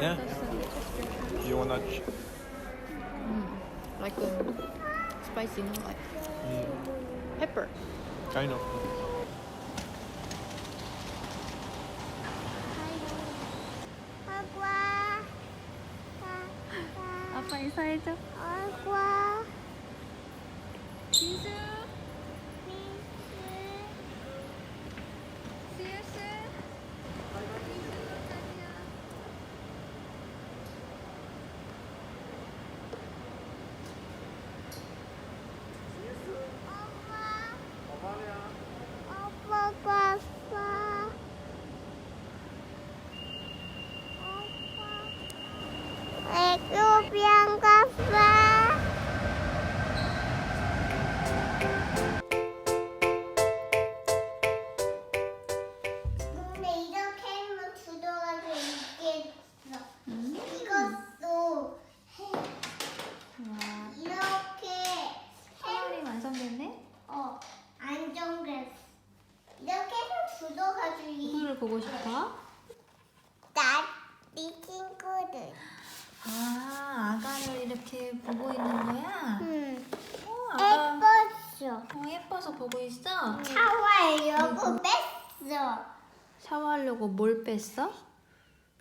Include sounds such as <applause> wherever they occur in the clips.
Yeah. That's delicious. You wanna? ch- Like a spicy, no? Like pepper. Kind of. 아과 아빠 인사해줘. 아과 누구를 보고 싶어? 나네 친구들 아, 아가를 이렇게 보고 있는 거야? 응 어, 아가. 예뻤어 어, 예뻐서 보고 있어? 샤워하려고 뺐어 샤워하려고 뭘 뺐어?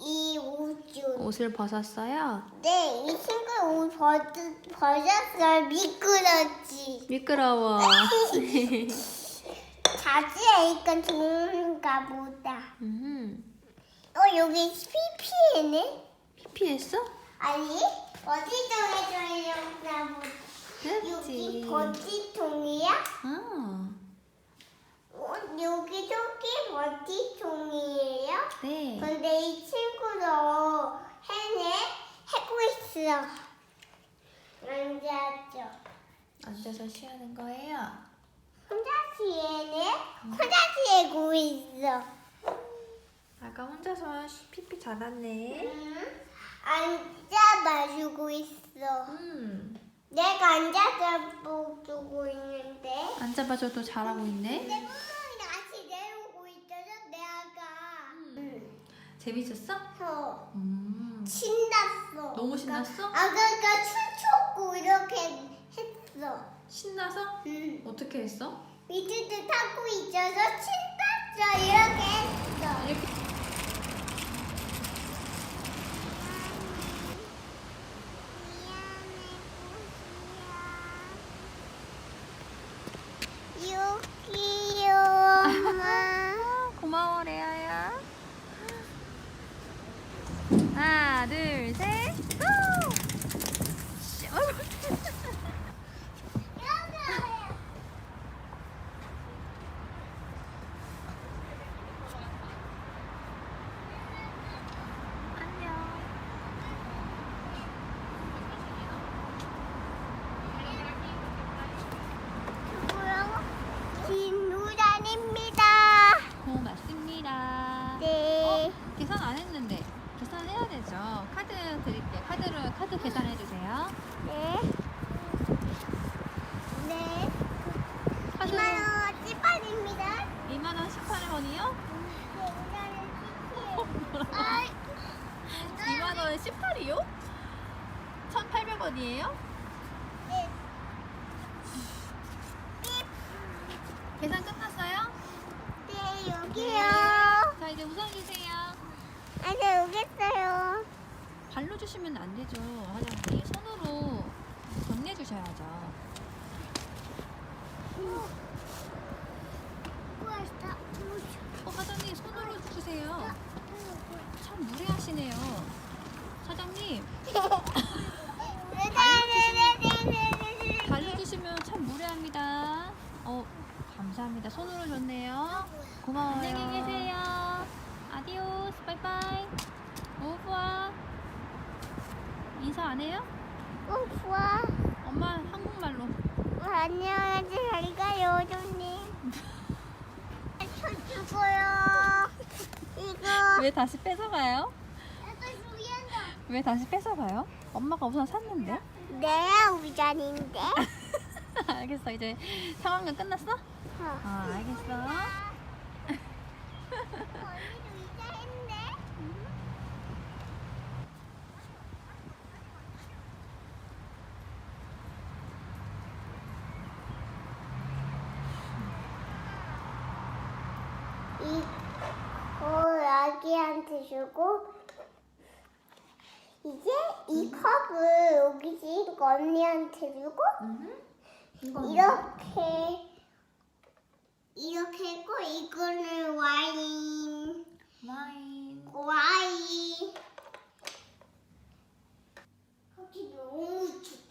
이 우주 옷을 벗었어요? 네, 이 친구 옷 벗, 벗었어 미끄럽지 미끄러워. 자주 하니까 좋은 가 보다 음, 어 여기 PP에네 피피했어? 아니 버티통 해줘야 보다 여기 그렇지. 버티통이야? 아, 어, 여기 토끼 버티통이에요? 네. 근데 이 친구도 해내 하고 있어. 앉았죠. 앉아서 쉬하는 거예요. 혼자 지혜네? 혼자 지혜고 있어. 아까 혼자서 피피 잘았네. 응? 앉아 봐주고 있어. 음, 내가 앉아서 보고 있는데. 앉아봐줘도 잘하고 있네. 내 구멍이 다시 내려오고 있어서 내가 응. 재밌었어? 서 음, 신났어. 너무 신났어? 아가가 춤췄고 이렇게 했어. 신나서? 응. 어떻게 했어? 미트도 타고 있어서 신났어 이렇게 했어. 이렇게. 안녕하세요. 잘 가요, 조님. 저 죽어요. 이거 왜 다시 뺏어가요? 왜 다시 뺏어가요? 엄마가 우선 샀는데. 내가 우전인데. <laughs> 알겠어. 이제 상황은 끝났어? 어. 아, 알겠어. 언니도 우전했네. 이거 아기한테 주고 이제 이 컵을 여기 지금 언니한테 주고 이렇게 이렇게 했고 이거는 와인. 와인. 와인. 여기 너무 춥다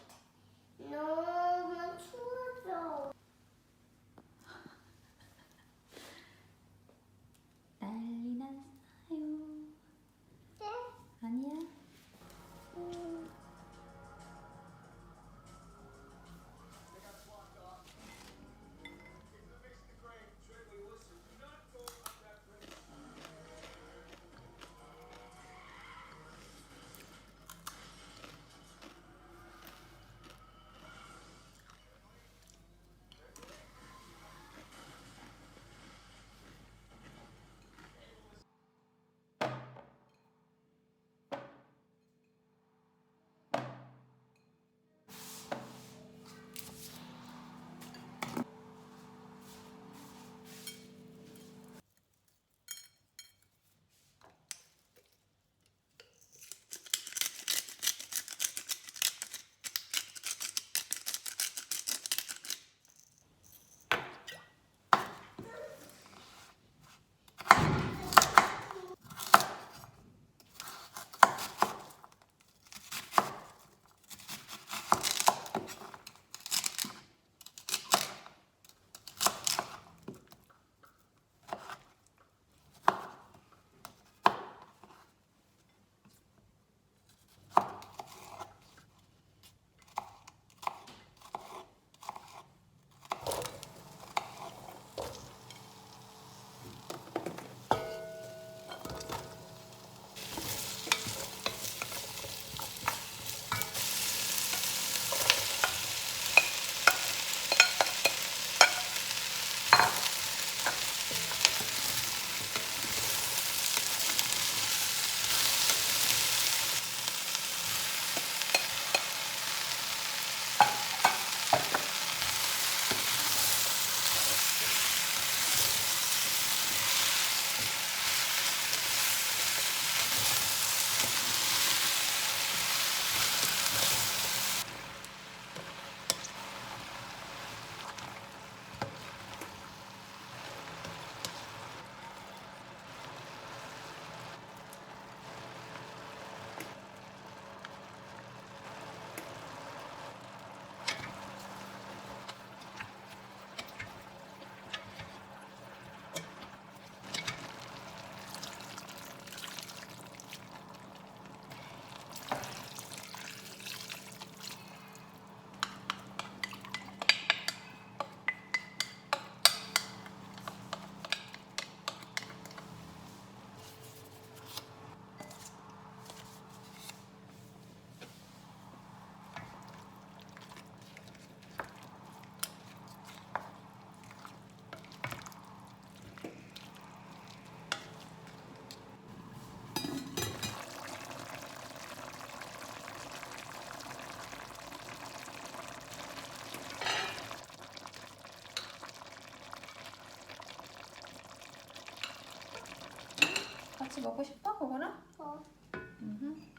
먹고 싶어? 그거랑? 어. 음.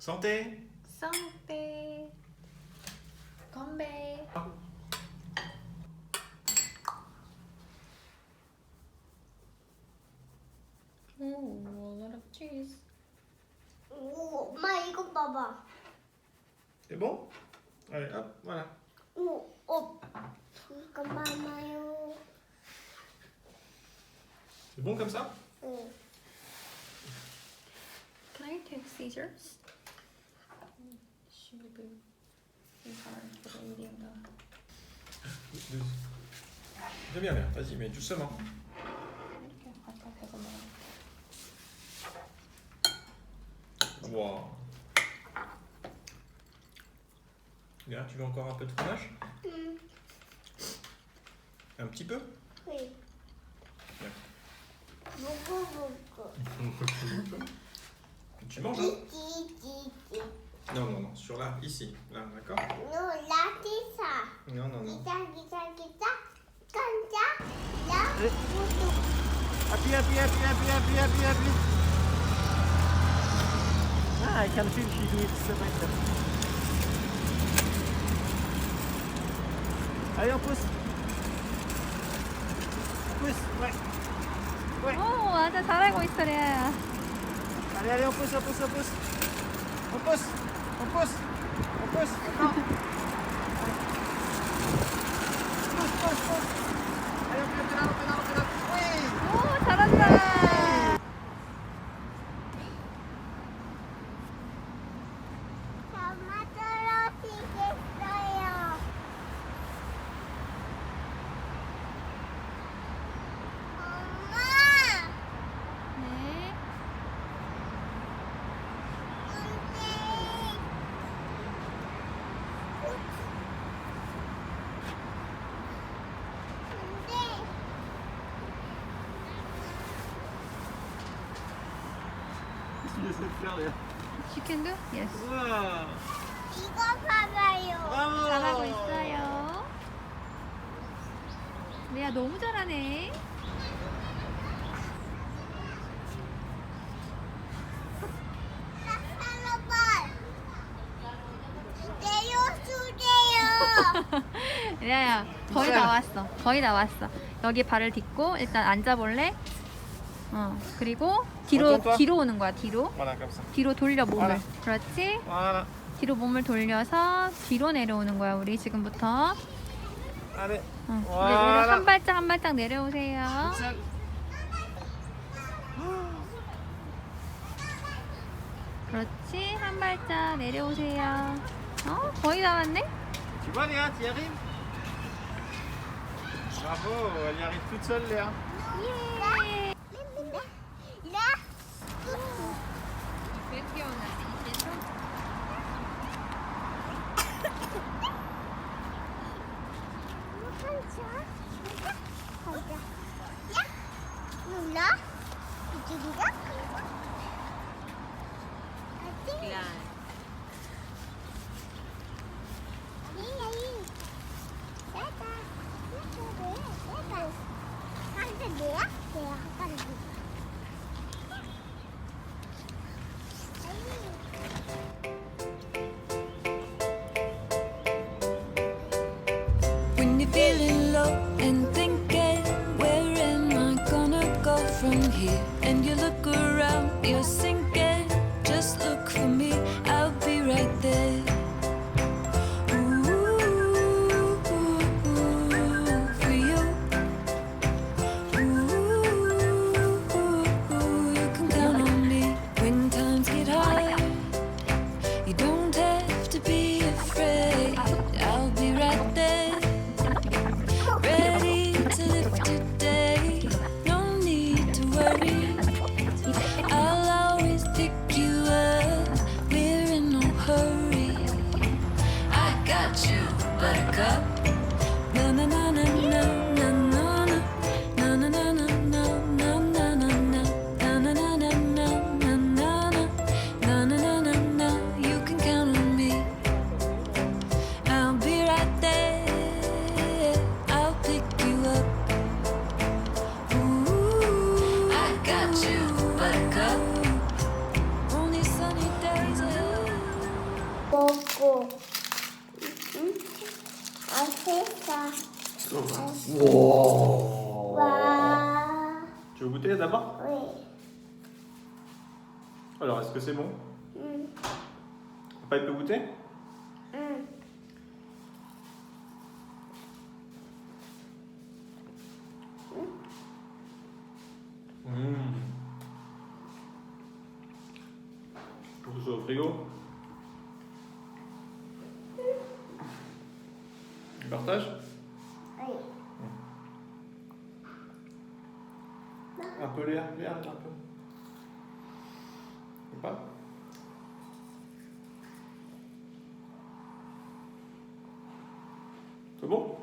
Santé 썸빼 건배 오, a lot of cheese. 오, 엄마 이거 봐봐. C'est bon Allez, hop, voilà. 오, 오. 이거 많아요. C'est bon comme ça 응. Can I take scissors? Şimdi gün Deviens vas-y, mais doucement. Wow. Léa, tu veux encore un peu de fromage Un petit peu Oui. Bien. <laughs> Tu manges hein Non, non, non, sur là, ici. Là, d'accord 너 라티사. Non, non, non. 기자 기자 기자. 깐자. 야. 네. 구독. Appuie, appuie, appuie, appuie, appuie, appuie, appuie. Ah, I can feel she do it so much. Allez, on pousse. Pousse, ouais. Ouais. 오, 맞아. 잘하고 있어, 레아야. Allez, allez, on pousse, on pousse, on pousse. On pousse, Tapos. Tapos. Tapos. Tapos. Tapos. Ayaw, pinapinaro, pinaro. Can do? Yes. Wow. 이거 봐봐요. Bravo. 잘하고 있어요. 레아 너무 잘하네. 내려주세요. <laughs> 레아야, 거의 다 왔어. 거의 다 왔어. 여기 발을 딛고 일단 앉아볼래? 어, 그리고 뒤로? 뒤로 오는 거야. 뒤로. Ça. 뒤로 돌려 몸을. 알아. 그렇지? Voilà. 뒤로 몸을 돌려서 뒤로 내려오는 거야. 우리 지금부터. 응. 와. 네, 내려- 한 발짝 한 발짝 내려오세요. 그렇지. 한 발짝 내려오세요. 어, 거의 다 왔네. Tu vois, Léa, tu y arrives Bravo, elle y arrive toute seule, Léa. 예. Alors, est-ce que c'est bon 응. Papa, il peut goûter 응. Mmh. C'est bon